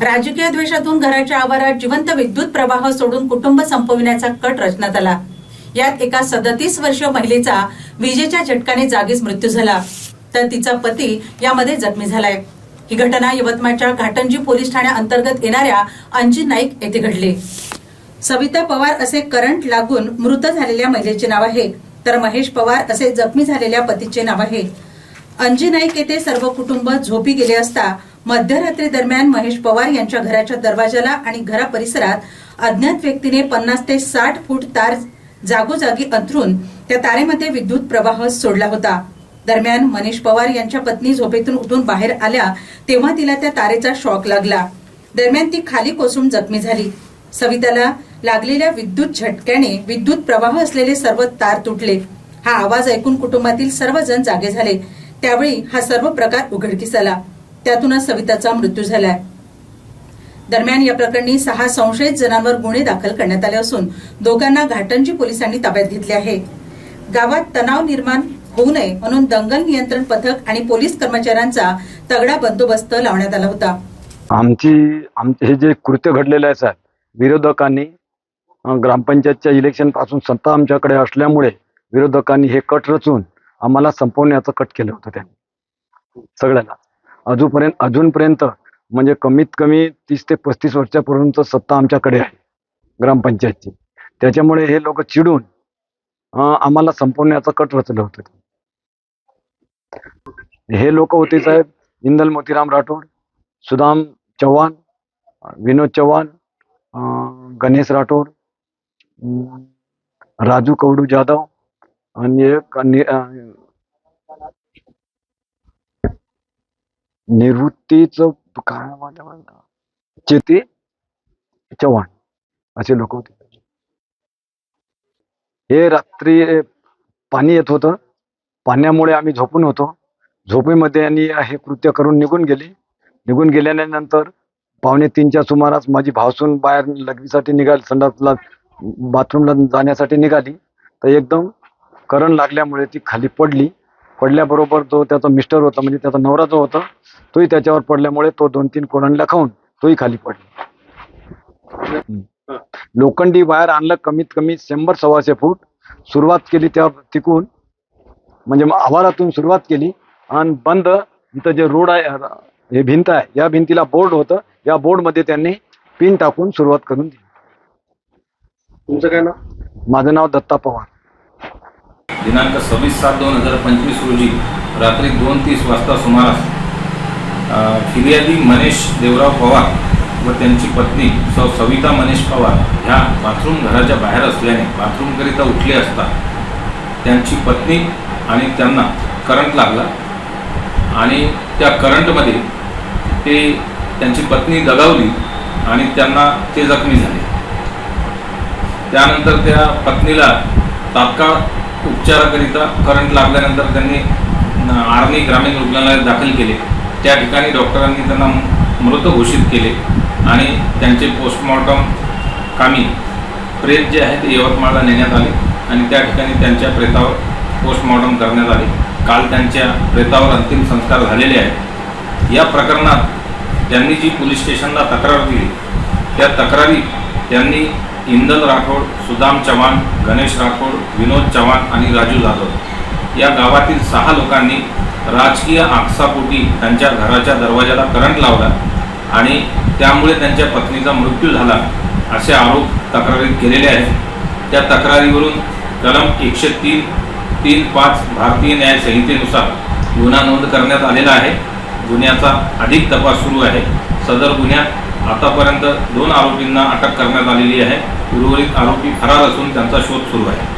राजकीय द्वेषातून घराच्या आवारात जिवंत विद्युत प्रवाह सोडून कुटुंब संपविण्याचा कट रचण्यात आला. यात एका सदतीस वर्षीय महिलेचा विजेच्या झटकाने जागीच मृत्यू झाला. तर तिचा पती यामध्ये जखमी झालाय. ही घटना यवतमाळच्या घाटंजी पोलीस ठाण्याअंतर्गत येणाऱ्या अंजी नाईक येथे घडली. सविता पवार असे करंट लागून मृत झालेल्या महिलेचे नाव आहे. तर महेश पवार असे जखमी झालेल्या पतीचे नाव आहे. अंजी नाईक येथे सर्व कुटुंब झोपी गेले असता मध्यरात्री दरम्यान महेश पवार यांच्या घराच्या दरवाजाला आणि घरा परिसरात अज्ञात व्यक्तीने पन्नास ते साठ फूट तार जागोजागी अंथरून त्या तारेमध्ये विद्युत प्रवाह सोडला होता. दरम्यान मनीष पवार यांच्या पत्नी झोपेतून उठून बाहेर आल्या तेव्हा तिला त्या तारेचा शॉक लागला. दरम्यान ती खाली कोसळून जखमी झाली. सविताला लागलेल्या विद्युत झटक्याने विद्युत प्रवाह असलेले सर्व तार तुटले. हा आवाज ऐकून कुटुंबातील सर्वजण जागे झाले. त्यावेळी हा सर्व प्रकार उघडकीस आला. त्यातूनच सविताचा मृत्यू झालाय. दरम्यान या प्रकरणी सहा संशयित जणांवर गुन्हे दाखल करण्यात आले असून दोघांना घाटंजी पोलिसांनी ताब्यात घेतले आहे. गावात तणाव निर्माण होऊ नये म्हणून दंगल नियंत्रण पथक आणि पोलीस कर्मचाऱ्यांचा तगडा बंदोबस्त लावण्यात आला होता. आमची आमचे हे जे कृत्य घडलेलं आहे साहेब विरोधकांनी ग्रामपंचायतच्या इलेक्शनपासून सत्ता आमच्याकडे असल्यामुळे विरोधकांनी हे कट रचून आम्हाला संपवण्याचं कट केलं होतं त्यांनी. सगळ्यांना अजूनपर्यंत अजूनपर्यंत म्हणजे कमीत कमी तीस ते पस्तीस वर्षापर्यंत सत्ता आमच्याकडे आहे ग्रामपंचायतची. त्याच्यामुळे हे लोक चिडून आम्हाला संपवण्याचं कट रचलं होतं. हे लोक होते साहेब इंदल मोतीराम राठोड सुदाम चव्हाण विनोद चव्हाण अं, गणेश राठोड राजू कवडू जाधव आणि एक निवृत्तीचं काय म्हणतात मला? चव्हाण असे लोक होते. हे रात्री पाणी येत होतं. पाण्यामुळे आम्ही झोपून होतो. झोपेमध्ये यांनी हे कृत्य करून निघून गेली. निघून गेल्यानंतर पावणे तीनच्या सुमारास माझी भावसून बाहेर लग्नीसाठी निघाली संडासला बाथरूमला जाण्यासाठी निघाली. तर एकदम करंट लागल्यामुळे ती खाली पडली. पडल्याबरोबर तो त्याचा मिस्टर होता म्हणजे त्याचा नवरा जो होता तोही त्याच्यावर पडल्यामुळे तो दोन तीन कोणांना खाऊन तोही खाली पडला. लोखंडी वायर आणलं कमीत कमी शंभर सव्वाशे फूट. सुरुवात केली त्या तिकून म्हणजे आवारातून सुरुवात केली. आणि बंद इथं जे रोड आहे हे भिंत आहे या भिंतीला बोर्ड होतं. या बोर्डमध्ये त्यांनी पिन टाकून सुरुवात करून दिली. तुमचं काय नाव? माझं नाव दत्ता पवार. दिनांक सव्वीस सात दोन हजार पंचवीस रोजी रात्री दोन तीस वाजता सुमारास फिर्यादी मनेश देवराव पवार व त्यांची पत्नी सौ सविता मनेश पवार ह्या बाथरूम घराच्या बाहेर असल्याने बाथरूमकरिता उठले असता त्यांची पत्नी आणि त्यांना करंट लागला आणि त्या करंटमध्ये ते त्यांची पत्नी दगावली आणि त्यांना ते जखमी झाले. त्यानंतर त्या पत्नीला तात्काळ उपचाराकरिता करंट लागल्यानंतर त्यांनी आर्मी ग्रामीण रुग्णालयात दाखल केले. त्या ठिकाणी डॉक्टरांनी त्यांना मृत घोषित केले आणि त्यांचे पोस्टमॉर्टम कामी प्रेत जे आहे ते यवतमाळला नेण्यात आले आणि त्या ठिकाणी त्यांच्या प्रेतावर पोस्टमॉर्टम करण्यात आले. काल त्यांच्या प्रेतावर अंतिम संस्कार झालेले आहेत. या प्रकरणात त्यांनी जी पोलीस स्टेशनला तक्रार दिली त्या तक्रारी त्यांनी इंदल राठोड सुदाम चव्हाण गणेश राठोड विनोद चव्हाण आणि राजू जाधव. या गावातील सहा लोकांनी राजकीय आकसापोटी त्यांच्या घराच्या दरवाजाला करंट लावला आणि त्यामुळे त्यांच्या पत्नीचा मृत्यू झाला असे आरोप तक्रारीत केलेले आहेत. त्या तक्रारीवरून कलम एकशे तीन तीन पाच भारतीय न्याय संहितेनुसार गुन्हा नोंद करण्यात आलेला आहे. गुन्ह्याचा अधिक तपास सुरू आहे. सदर गुन्ह्यात आतापर्यंत दोन आरोपींना अटक करण्यात आलेली आहे. उर्वरित आरोपी फरार असून त्यांचा शोध सुरू आहे.